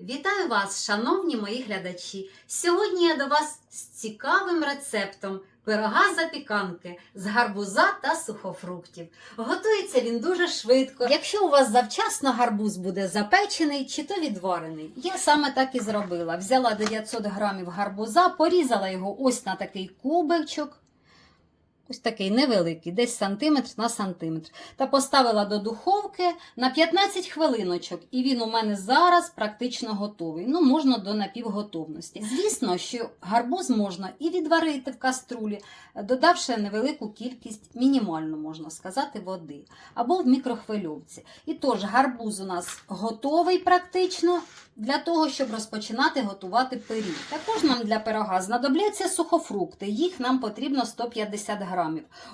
Вітаю вас, шановні мої глядачі! Сьогодні я до вас з цікавим рецептом пирога запіканки з гарбуза та сухофруктів. Готується він дуже швидко. Якщо у вас завчасно гарбуз буде запечений чи то відварений, я саме так і зробила. Взяла 900 грамів гарбуза, порізала його ось на такий кубичок. Ось такий невеликий, десь сантиметр на сантиметр. Та поставила до духовки на 15 хвилиночок, і він у мене зараз практично готовий. Ну, можна до напівготовності. Звісно, що гарбуз можна і відварити в каструлі, додавши невелику кількість, мінімальну, можна сказати, води, або в мікрохвильовці. І тож гарбуз у нас готовий практично для того, щоб розпочинати готувати пиріг. Також нам для пирога знадобляться сухофрукти, їх нам потрібно 150 грамів.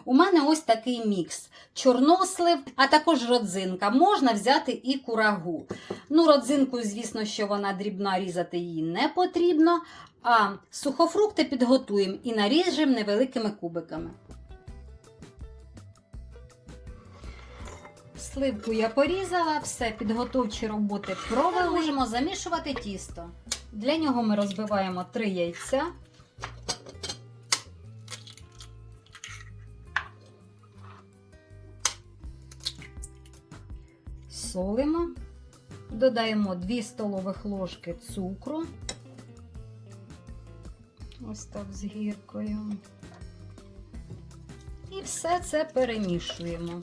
У мене ось такий мікс: чорнослив, а також родзинка. Можна взяти і курагу. Ну, родзинку, звісно, що вона дрібна, різати її не потрібно. А сухофрукти підготуємо і наріжемо невеликими кубиками. Сливку я порізала, все, підготовчі роботи провели. Можемо замішувати тісто. Для нього ми розбиваємо 3 яйця. Солимо, додаємо 2 столових ложки цукру. Ось так з гіркою. І все це перемішуємо.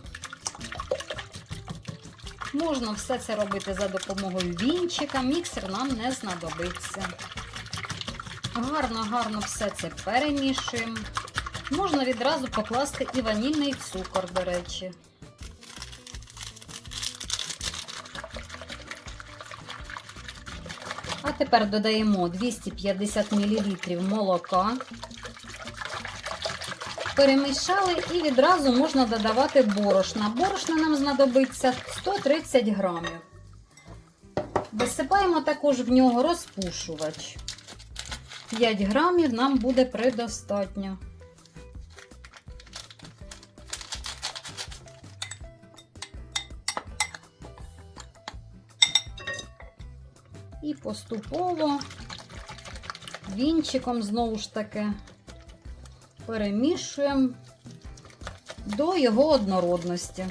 Можна все це робити за допомогою вінчика, міксер нам не знадобиться. Гарно-гарно все це перемішуємо. Можна відразу покласти і ванільний цукор, до речі. Тепер додаємо 250 мл молока. Перемішали і відразу можна додавати борошна. Борошна нам знадобиться 130 грамів. Висипаємо також в нього розпушувач. 5 грамів нам буде предостатньо. І поступово вінчиком знову ж таки перемішуємо до його однородності.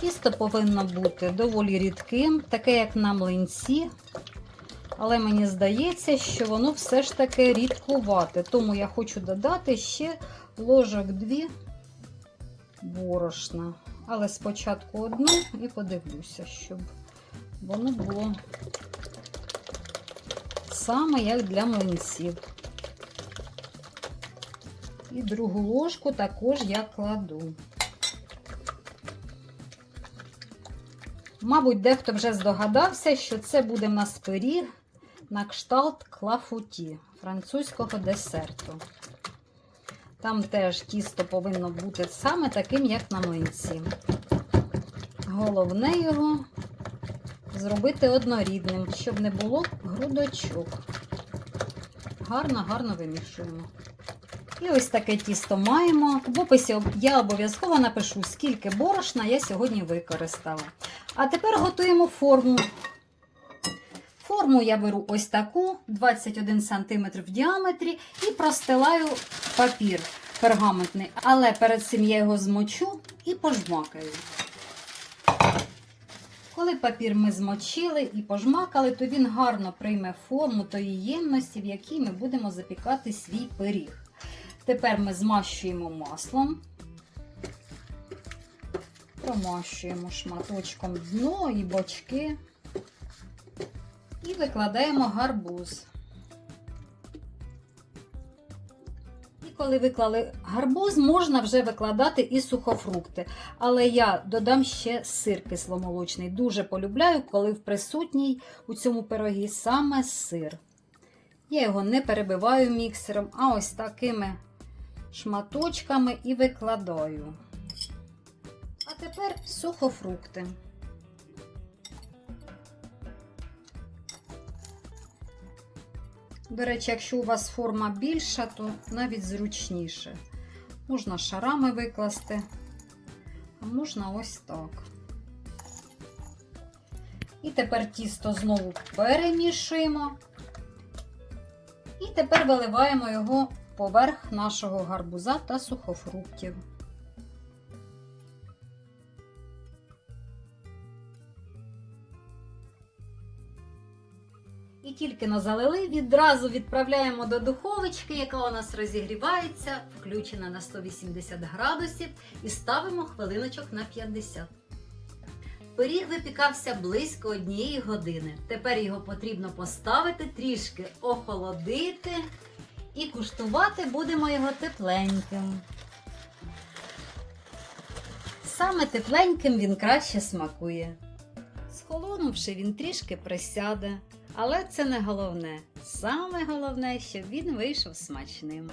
Тісто повинно бути доволі рідким, таке, як на млинці. Але мені здається, що воно все ж таки рідкувате. Тому я хочу додати ще ложок дві борошна. Але спочатку одну і подивлюся, щоб воно було саме як для млинців. І другу ложку також я кладу. Мабуть, дехто вже здогадався, що це буде в нас пиріг на кшталт клафуті французького десерту. Там теж тісто повинно бути саме таким, як на млинці. Головне його зробити однорідним, щоб не було грудочок. Гарно-гарно вимішуємо. І ось таке тісто маємо. В описі я обов'язково напишу, скільки борошна я сьогодні використала. А тепер готуємо форму. Форму я беру ось таку, 21 см в діаметрі, і простилаю папір пергаментний. Але перед цим я його змочу і пожмакаю. Коли папір ми змочили і пожмакали, то він гарно прийме форму тої ємності, в якій ми будемо запікати свій пиріг. Тепер ми змащуємо маслом, промащуємо шматочком дно і бочки і викладаємо гарбуз. Коли виклали гарбуз, можна вже викладати і сухофрукти. Але я додам ще сир кисломолочний. Дуже полюбляю, коли в присутній у цьому пирогі саме сир. Я його не перебиваю міксером, а ось такими шматочками і викладаю. А тепер сухофрукти. До речі, якщо у вас форма більша, то навіть зручніше. Можна шарами викласти, а можна ось так. І тепер тісто знову перемішуємо. І тепер виливаємо його поверх нашого гарбуза та сухофруктів. І тільки но залили, відразу відправляємо до духовочки, яка у нас розігрівається, включена на 180 градусів, і ставимо хвилиночок на 50. Пиріг випікався близько однієї години. Тепер його потрібно поставити трішки охолодити і куштувати будемо його тепленьким. Саме тепленьким він краще смакує. Схолонувши, він трішки присяде, але це не головне. Саме головне, щоб він вийшов смачним.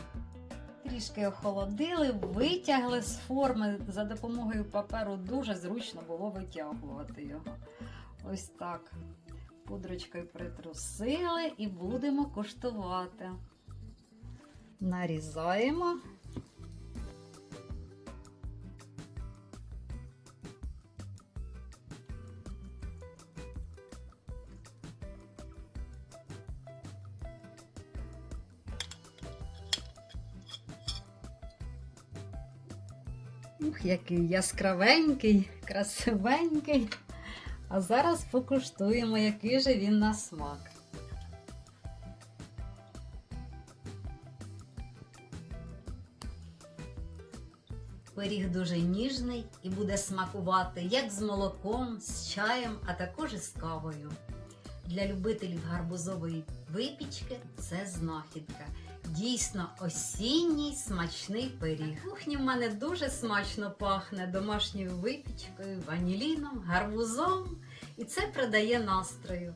Трішки охолодили, витягли з форми за допомогою паперу. Дуже зручно було витягувати його. Ось так. Пудрочкою притрусили і будемо куштувати. Нарізаємо. Ух, який яскравенький, красивенький. А зараз покуштуємо, який же він на смак. Пиріг дуже ніжний і буде смакувати як з молоком, з чаєм, а також із кавою. Для любителів гарбузової випічки це знахідка. Дійсно осінній смачний пиріг. Кухні в мене дуже смачно пахне домашньою випічкою, ваніліном, гарбузом, і це придає настрою.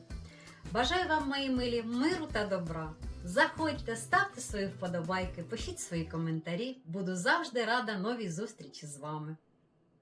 Бажаю вам, мої милі, миру та добра. Заходьте, ставте свої вподобайки, пишіть свої коментарі. Буду завжди рада новій зустрічі з вами.